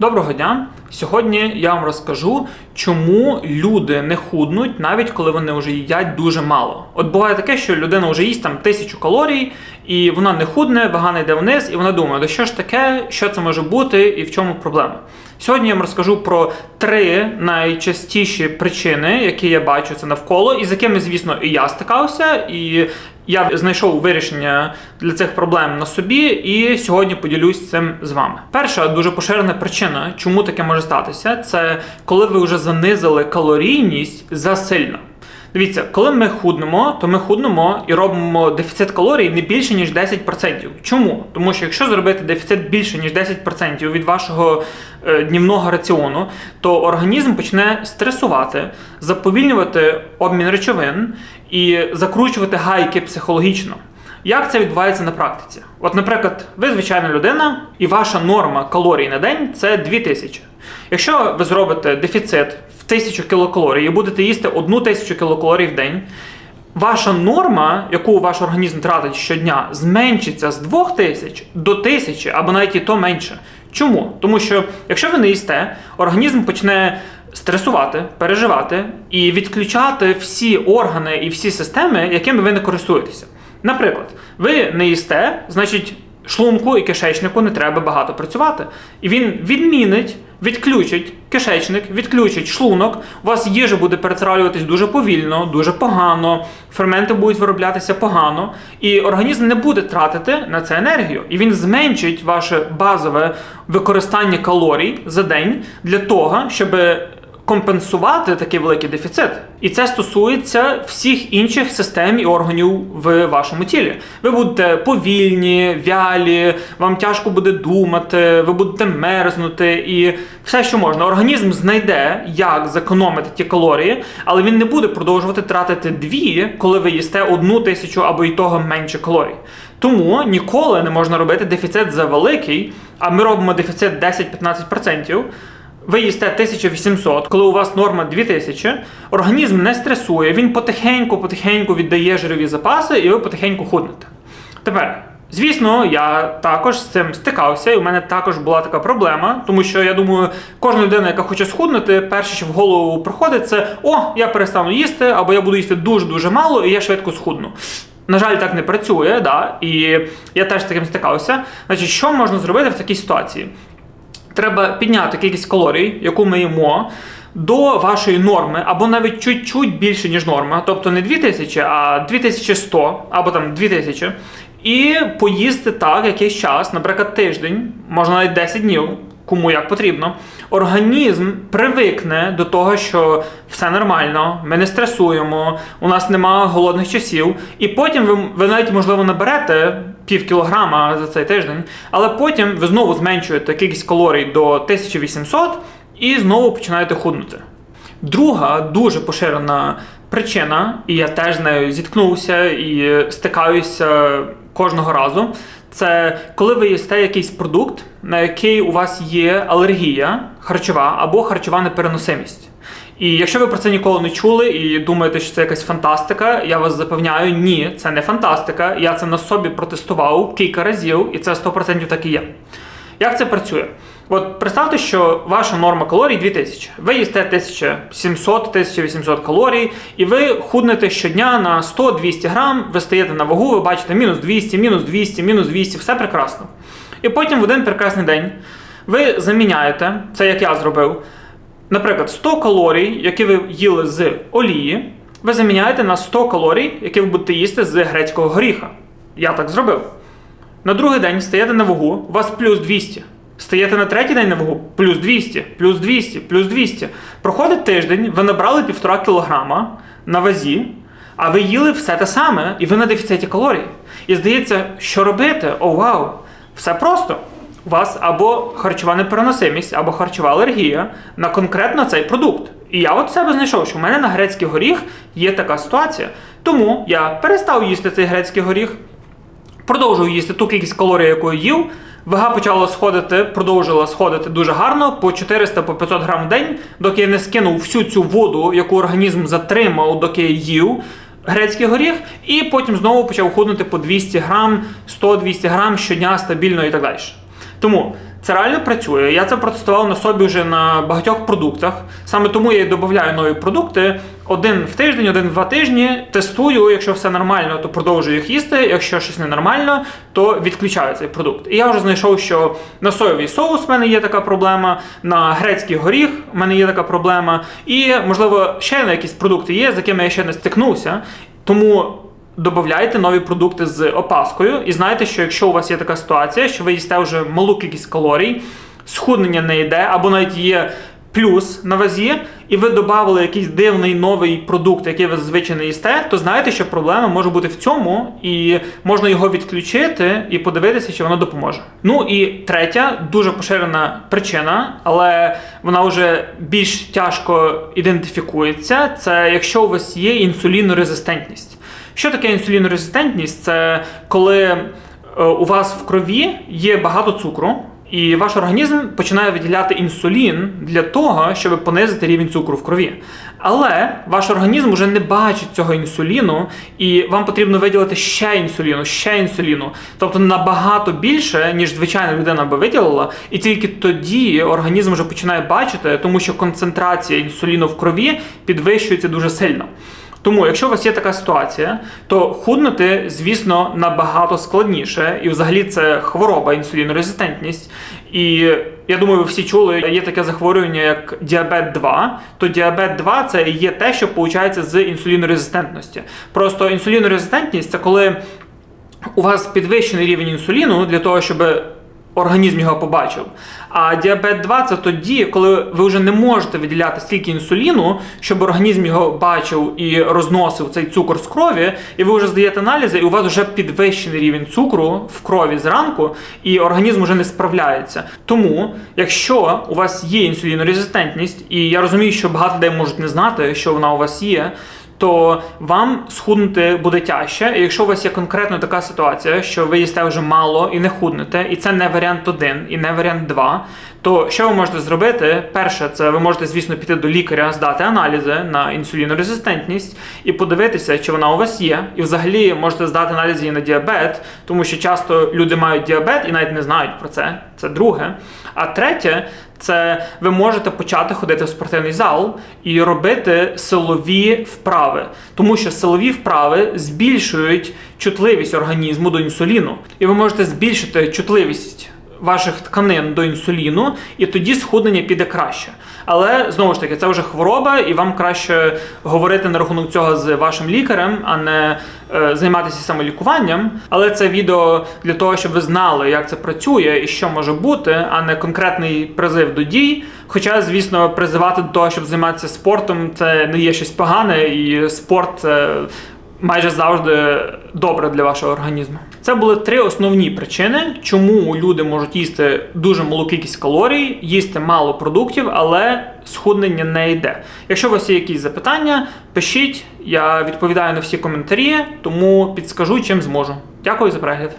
Доброго дня! Сьогодні я вам розкажу, чому люди не худнуть, навіть коли вони вже їдять дуже мало. От буває таке, що людина вже їсть там тисячу калорій, і вона не худне, вага йде вниз, і вона думає, да що ж таке, що це може бути і в чому проблема. Сьогодні я вам розкажу про три найчастіші причини, які я бачу це навколо, і з якими, звісно, і я стикався, і я знайшов вирішення для цих проблем на собі, і сьогодні поділюсь цим з вами. Перша дуже поширена причина, чому таке може статися, це коли ви вже занизили калорійність засильно. Дивіться, коли ми худнемо, то ми худнемо і робимо дефіцит калорій не більше ніж 10%. Чому? Тому що якщо зробити дефіцит більше ніж 10% від вашого е, днівного раціону, то організм почне стресувати, заповільнювати обмін речовин і закручувати гайки психологічно. Як це відбувається на практиці? От, наприклад, ви звичайна людина, і ваша норма калорій на день це 2000. Якщо ви зробите дефіцит в 1000 кілокалорій і будете їсти 1000 кілокалорій в день, ваша норма, яку ваш організм тратить щодня, зменшиться з 2000 до 1000 або навіть і то менше. Чому? Тому що якщо ви не їсте, організм почне стресувати, переживати і відключати всі органи і всі системи, якими ви не користуєтеся. Наприклад, ви не їсте, значить, шлунку і кишечнику не треба багато працювати. І він відмінить, відключить кишечник, відключить шлунок. У вас їжа буде перетравлюватись дуже повільно, дуже погано, ферменти будуть вироблятися погано, і організм не буде тратити на це енергію. І він зменшить ваше базове використання калорій за день для того, щоб компенсувати такий великий дефіцит. І це стосується всіх інших систем і органів в вашому тілі. Ви будете повільні, вялі, вам тяжко буде думати, ви будете мерзнути і все, що можна. Організм знайде, як зекономити ті калорії, але він не буде продовжувати тратити дві, коли ви їсте одну тисячу або і того менше калорій. Тому ніколи не можна робити дефіцит за великий, а ми робимо дефіцит 10-15%. Ви їсте 1800, коли у вас норма 2000, організм не стресує, він потихеньку-потихеньку віддає жирові запаси, і ви потихеньку худнете. Тепер, звісно, я також з цим стикався, і у мене також була така проблема, тому що я думаю, кожна людина, яка хоче схуднути, перше, що в голову приходить, це о, я перестану їсти, або я буду їсти дуже-дуже мало, і я швидко схудну. На жаль, так не працює, да? і я теж з таким стикався. Значить, що можна зробити в такій ситуації? Треба підняти кількість калорій, яку ми їмо, до вашої норми, або навіть чуть-чуть більше, ніж норма, тобто не 2000, а 2100, або там 2000, і поїсти так якийсь час, наприклад, тиждень, можна навіть 10 днів. Кому як потрібно, організм привикне до того, що все нормально, ми не стресуємо, у нас немає голодних часів, і потім ви, ви навіть можливо наберете пів кілограма за цей тиждень, але потім ви знову зменшуєте кількість калорій до 1800 і знову починаєте худнути. Друга дуже поширена причина, і я теж з нею зіткнувся і стикаюся кожного разу. Це коли ви їсте якийсь продукт, на який у вас є алергія харчова або харчова непереносимість. І якщо ви про це ніколи не чули і думаєте, що це якась фантастика, я вас запевняю, ні, це не фантастика. Я це на собі протестував кілька разів, і це 100% так і є. Як це працює? От представте, що ваша норма калорій 2000. Ви їсте 1700-1800 калорій, і ви худнете щодня на 100-200 грам, ви стаєте на вагу, ви бачите мінус 200, мінус 200, мінус 200, все прекрасно. І потім в один прекрасний день ви заміняєте, це як я зробив, наприклад, 100 калорій, які ви їли з олії, ви заміняєте на 100 калорій, які ви будете їсти з грецького горіха. Я так зробив. На другий день стаєте на вагу, у вас плюс 200. Стаєте на третій день на вагу, плюс 200, плюс 200, плюс 200. Проходить тиждень, ви набрали півтора кілограма на вазі, а ви їли все те саме, і ви на дефіциті калорій. І здається, що робити? О, вау! Все просто. У вас або харчова непереносимість, або харчова алергія на конкретно цей продукт. І я от себе знайшов, що в мене на грецький горіх є така ситуація. Тому я перестав їсти цей грецький горіх, продовжую їсти ту кількість калорій, яку їв. Вага почала сходити, продовжила сходити дуже гарно по 400 по 500 грам в день, доки я не скинув всю цю воду, яку організм затримав, доки я їв грецький горіх, і потім знову почав худнути по 200 грам, 100-200 грам щодня стабільно і так далі. Тому Це реально працює. Я це протестував на собі вже на багатьох продуктах. Саме тому я і додаю нові продукти. Один в тиждень, один в два тижні. Тестую. Якщо все нормально, то продовжую їх їсти. Якщо щось ненормально, то відключаю цей продукт. І я вже знайшов, що на соєвий соус в мене є така проблема, на грецький горіх в мене є така проблема. І, можливо, ще на якісь продукти є, з якими я ще не стикнувся. Тому Додавайте нові продукти з опаскою, і знайте, що якщо у вас є така ситуація, що ви їсте вже малу кількість калорій, схуднення не йде, або навіть є плюс на вазі, і ви додали якийсь дивний новий продукт, який ви зазвичай не їсте, то знаєте, що проблема може бути в цьому, і можна його відключити і подивитися, чи воно допоможе. Ну і третя, дуже поширена причина, але вона вже більш тяжко ідентифікується. Це якщо у вас є інсулінорезистентність. Що таке інсулінорезистентність? Це коли е, у вас в крові є багато цукру, і ваш організм починає виділяти інсулін для того, щоб понизити рівень цукру в крові. Але ваш організм вже не бачить цього інсуліну, і вам потрібно виділити ще інсуліну, ще інсуліну. Тобто набагато більше, ніж звичайна людина би виділила, і тільки тоді організм вже починає бачити, тому що концентрація інсуліну в крові підвищується дуже сильно. Тому, якщо у вас є така ситуація, то худнути, звісно, набагато складніше, і взагалі це хвороба, інсулінорезистентність. І я думаю, ви всі чули, є таке захворювання, як діабет 2. То діабет 2 це є те, що виходить з інсулінорезистентності. Просто інсулінорезистентність це коли у вас підвищений рівень інсуліну для того, щоб організм його побачив. А діабет 2 це тоді, коли ви вже не можете виділяти стільки інсуліну, щоб організм його бачив і розносив цей цукор з крові, і ви вже здаєте аналізи, і у вас вже підвищений рівень цукру в крові зранку, і організм вже не справляється. Тому, якщо у вас є інсулінорезистентність, і я розумію, що багато людей можуть не знати, що вона у вас є то вам схуднути буде тяжче. І якщо у вас є конкретно така ситуація, що ви їсте вже мало і не худнете, і це не варіант 1 і не варіант 2, то що ви можете зробити? Перше, це ви можете, звісно, піти до лікаря, здати аналізи на інсулінорезистентність і подивитися, чи вона у вас є. І взагалі можете здати аналізи і на діабет, тому що часто люди мають діабет і навіть не знають про це. Це друге. А третє, це ви можете почати ходити в спортивний зал і робити силові вправи, тому що силові вправи збільшують чутливість організму до інсуліну, і ви можете збільшити чутливість. Ваших тканин до інсуліну, і тоді схуднення піде краще. Але знову ж таки, це вже хвороба, і вам краще говорити на рахунок цього з вашим лікарем, а не е, займатися самолікуванням. Але це відео для того, щоб ви знали, як це працює і що може бути, а не конкретний призив до дій. Хоча, звісно, призивати до того, щоб займатися спортом, це не є щось погане, і спорт це майже завжди добре для вашого організму. Це були три основні причини, чому люди можуть їсти дуже малу кількість калорій, їсти мало продуктів, але схуднення не йде. Якщо у вас є якісь запитання, пишіть, я відповідаю на всі коментарі, тому підскажу чим зможу. Дякую за перегляд.